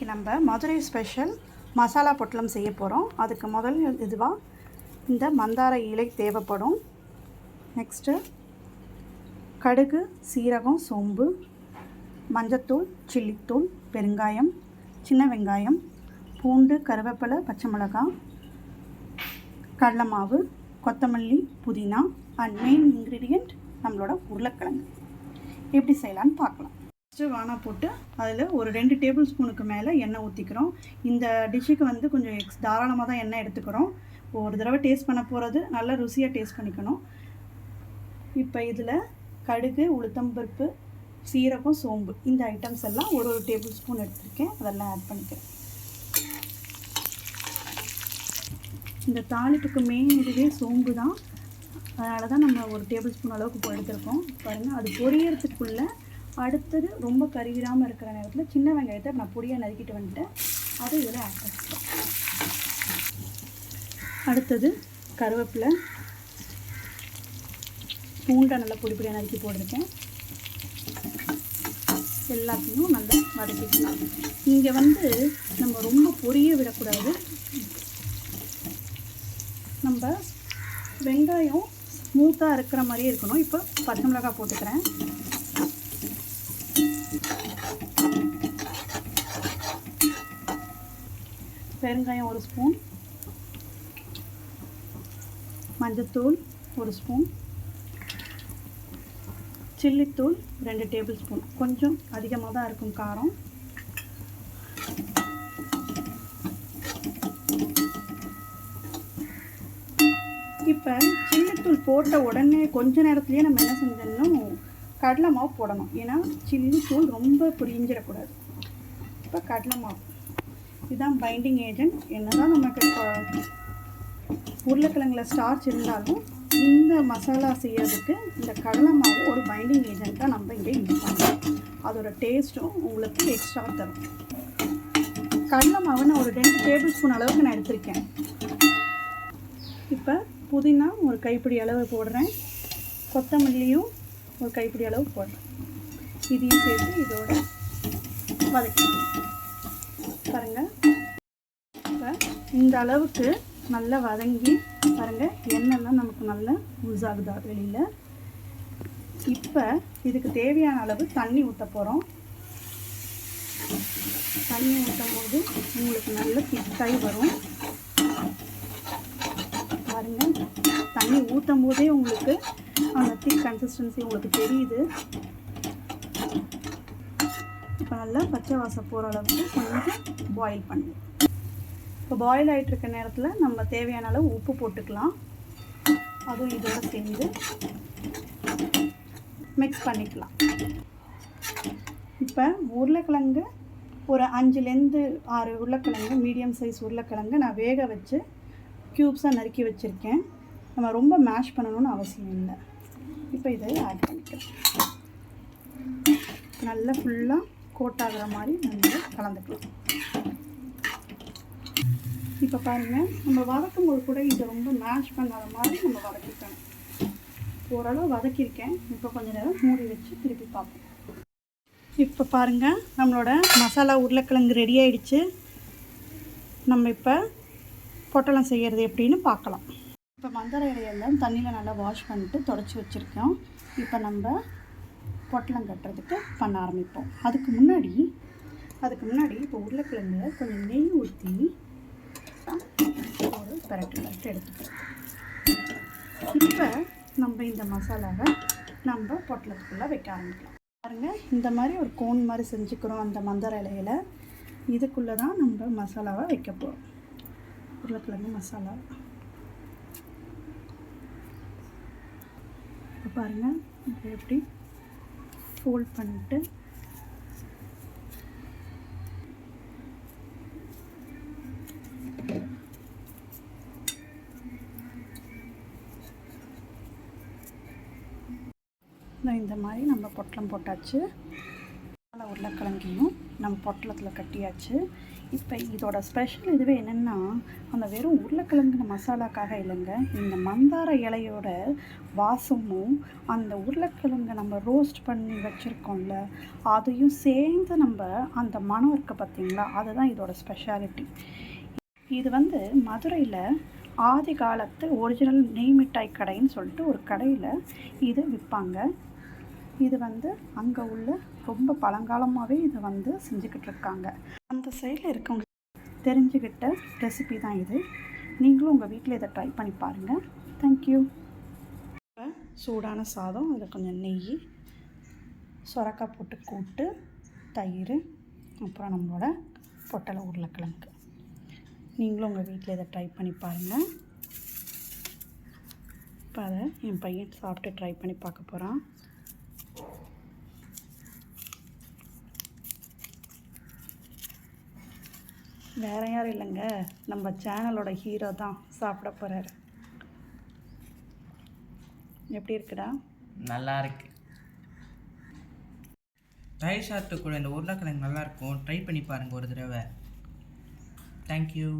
இன்றைக்கி நம்ம மதுரை ஸ்பெஷல் மசாலா பொட்டலம் செய்ய போகிறோம் அதுக்கு முதல் இதுவாக இந்த மந்தார இலை தேவைப்படும். நெக்ஸ்ட்டு கடுகு சீரகம் சோம்பு மஞ்சத்தூள் சில்லித்தூள் பெருங்காயம் சின்ன வெங்காயம் பூண்டு கருவேப்பிலை பச்சை மிளகாய் கடலை மாவு கொத்தமல்லி புதினா அண்ட் மெயின் இன்க்ரீடியண்ட் நம்மளோட உருளைக்கிழங்கு. எப்படி செய்யலான்னு பார்க்கலாம். ஃபஸ்ட்டு வானா போட்டு அதில் ஒரு ரெண்டு டேபிள் ஸ்பூனுக்கு மேலே எண்ணெய் ஊற்றிக்கிறோம் இந்த டிஷ்ஷுக்கு வந்து கொஞ்சம் எக்ஸ் தாராளமாக தான் எண்ணெய் எடுத்துக்கிறோம். ஒரு தடவை டேஸ்ட் பண்ண போகிறது நல்லா ருசியாக டேஸ்ட் பண்ணிக்கணும். இப்போ இதில் கடுகு உளுத்தம்பருப்பு சீரகம் சோம்பு இந்த ஐட்டம்ஸ் எல்லாம் ஒரு ஒரு டேபிள் ஸ்பூன் எடுத்திருக்கேன். அதெல்லாம் ஆட் பண்ணிக்கிறேன். இந்த தாளிப்புக்கு மெயின் இதுவே சோம்பு தான். அதனால தான் நம்ம ஒரு டேபிள் ஸ்பூன் அளவுக்கு இப்போ எடுத்திருக்கோம். பாருங்கள் அது பொரியறதுக்குள்ளே அடுத்தது ரொம்ப கருகிடாமல் இருக்கிற நேரத்தில் சின்ன வெங்காயத்தை நான் பொடியாக நறுக்கிட்டு வந்துட்டேன். அதை இதில் ஆட் பண்ணிக்கலாம். அடுத்தது கருவேப்பிலை. பூண்டை நல்லா பொடி பொடியாக நறுக்கி போட்டிருக்கேன். எல்லாத்தையும் நல்லா வதக்கிக்கலாம். இங்கே வந்து நம்ம ரொம்ப பொரிய விடக்கூடாது. நம்ம வெங்காயம் ஸ்மூத்தாக இருக்கிற மாதிரியே இருக்கணும். இப்போ பச்சை மிளகாய் போட்டுக்கிறேன். பெருங்காயம் ஒரு ஸ்பூன். மஞ்சத்தூள் ஒரு ஸ்பூன். சில்லித்தூள் ரெண்டு டேபிள் ஸ்பூன். கொஞ்சம் அதிகமாக தான் இருக்கும் காரம். இப்போ சில்லித்தூள் போட்ட உடனே கொஞ்ச நேரத்துலேயே நம்ம என்ன செஞ்சோம்னா கடலை மாவு போடணும். ஏன்னா சில்லித்தூள் ரொம்ப புரிஞ்சிடக்கூடாது. இப்போ கடலை மாவு. இதுதான் பைண்டிங் ஏஜென்ட் என்னதான் நமக்கு உருளைக்கிழங்குல ஸ்டார்ச் இருந்தாலும் இந்த மசாலா செய்யறதுக்கு இந்த கடலை மாவு ஒரு பைண்டிங் ஏஜென்ட்டாக நம்ம இங்கே யூஸ் பண்ணுறோம் அதோட டேஸ்ட்டும் உங்களுக்கு எக்ஸ்ட்ரா தரும். கடலை மாவு நான் ஒரு ரெண்டு டேபிள் ஸ்பூன் அளவுக்கு நான் எடுத்திருக்கேன். இப்போ புதினா ஒரு கைப்பிடி அளவு போடுறேன். கொத்தமல்லியும் ஒரு கைப்பிடி அளவு போடுறேன். இதையும் சேர்த்து இதோட வதக்கணும் இந்த அளவுக்கு நல்லா வதங்கி பாருங்கள் எண்ணெய்லாம் நமக்கு நல்லா யூஸ் ஆகுதா வெளியில். இப்போ இதுக்கு தேவையான அளவு தண்ணி ஊற்ற போகிறோம் தண்ணி ஊற்றும் போது உங்களுக்கு நல்ல திக்காய் வரும். பாருங்கள் தண்ணி ஊற்றும் போதே உங்களுக்கு அந்த திக் கன்சிஸ்டன்சி உங்களுக்கு தெரியுது. இப்போ நல்லா பச்சை வாசம் போகிற அளவுக்கு கொஞ்சம் பாயில் பண்ணு. இப்போ பாயில் ஆகிட்டு இருக்க நேரத்தில் நம்ம தேவையான அளவு உப்பு போட்டுக்கலாம். அதுவும் இதோட சேர்ந்து மிக்ஸ் பண்ணிக்கலாம். இப்போ உருளைக்கிழங்கு ஒரு அஞ்சுலேருந்து ஆறு உருளைக்கிழங்கு மீடியம் சைஸ் உருளைக்கிழங்கு நான் வேக வச்சு க்யூப்ஸாக நறுக்கி வச்சுருக்கேன். நம்ம ரொம்ப மேஷ் பண்ணணும்னு அவசியம் இல்லை. இப்போ இதை ஆட் பண்ணிக்கலாம். நல்லா ஃபுல்லாக கோட் ஆகிற மாதிரி நம்ம கலந்துக்கலாம். இப்போ பாருங்கள் நம்ம வதக்கும் போது கூட இதை ரொம்ப மேஷ் பண்ணாத மாதிரி நம்ம வதக்கிக்கணும். ஓரளவு வதக்கியிருக்கேன். இப்போ கொஞ்ச நேரம் மூடி வச்சு திருப்பி பார்ப்போம். இப்போ பாருங்கள் நம்மளோட மசாலா உருளைக்கிழங்கு ரெடி ஆகிடுச்சு நம்ம இப்போ பொட்டலம் செய்கிறது எப்படின்னு பார்க்கலாம். இப்போ மந்தர இலையெல்லாம் தண்ணியில் நல்லா வாஷ் பண்ணிட்டு தொடச்சி வச்சுருக்கோம். இப்போ நம்ம பொட்டலம் கட்டுறதுக்கு பண்ண ஆரம்பிப்போம். அதுக்கு முன்னாடி அதுக்கு முன்னாடி இப்போ உருளைக்கிழங்கு கொஞ்சம் நெய் ஊற்றி ஒரு பரட்டு பரட்டு எடுத்துக்கலாம். இப்போ நம்ம இந்த மசாலாவை நம்ம பொட்டலத்துக்குள்ளே வைக்க ஆரம்பிக்கலாம். பாருங்கள் இந்த மாதிரி ஒரு கோன் மாதிரி செஞ்சுக்கிறோம் அந்த மந்தர இலையில். இதுக்குள்ளே தான் நம்ம மசாலாவை வைக்க போகிறோம் உருளைக்கிழங்கு மசாலா. இப்போ பாருங்கள் இப்போ எப்படி ஃபோல்ட் பண்ணிட்டு இந்த மாதிரி நம்ம பொட்டலம் போட்டாச்சு. உருளைக்கிழங்கையும் நம்ம பொட்டலத்தில் கட்டியாச்சு. இப்போ இதோட ஸ்பெஷல் இதுவே என்னென்னா அந்த வெறும் உருளைக்கிழங்கு மசாலாக்காக இல்லைங்க. இந்த மந்தார இலையோட வாசமும் அந்த உருளைக்கிழங்கை நம்ம ரோஸ்ட் பண்ணி வச்சுருக்கோம்ல அதையும் சேர்ந்து நம்ம அந்த மனம் இருக்க பார்த்திங்களா அதுதான் இதோட ஸ்பெஷாலிட்டி இது வந்து மதுரையில் ஆதி காலத்து ஒரிஜினல் நெய் மிட்டாய் கடைன்னு சொல்லிட்டு ஒரு கடையில் இது விற்பாங்க. இது வந்து அங்கே உள்ள ரொம்ப பழங்காலமாகவே இதை வந்து செஞ்சுக்கிட்டு இருக்காங்க. அந்த சைடில் இருக்கவங்க தெரிஞ்சுக்கிட்ட ரெசிபி தான் இது. நீங்களும் உங்கள் வீட்டில் இதை ட்ரை பண்ணி பாருங்கள் தேங்க்யூ சூடான சாதம் அதில் கொஞ்சம் நெய் சொரக்காய் போட்டு கூட்டு தயிர் அப்புறம் நம்மளோட பொட்டலை உருளைக்கிழங்கு. நீங்களும் உங்கள் வீட்டில் இதை ட்ரை பண்ணி பாருங்கள். இப்போ அதை என் பையன் சாப்பிட்டு ட்ரை பண்ணி பார்க்க போகிறான். வேற யாரும் இல்லைங்க. நம்ம சேனலோட ஹீரோ தான் சாப்பிட போகிறாரு. எப்படி இருக்குடா? நல்லா இருக்கு. தயிர் சாத்து கூட இந்த உருளைக்கிழங்கு நல்லாயிருக்கும் ட்ரை பண்ணி பாருங்கள் ஒரு தடவை. தேங்க்யூ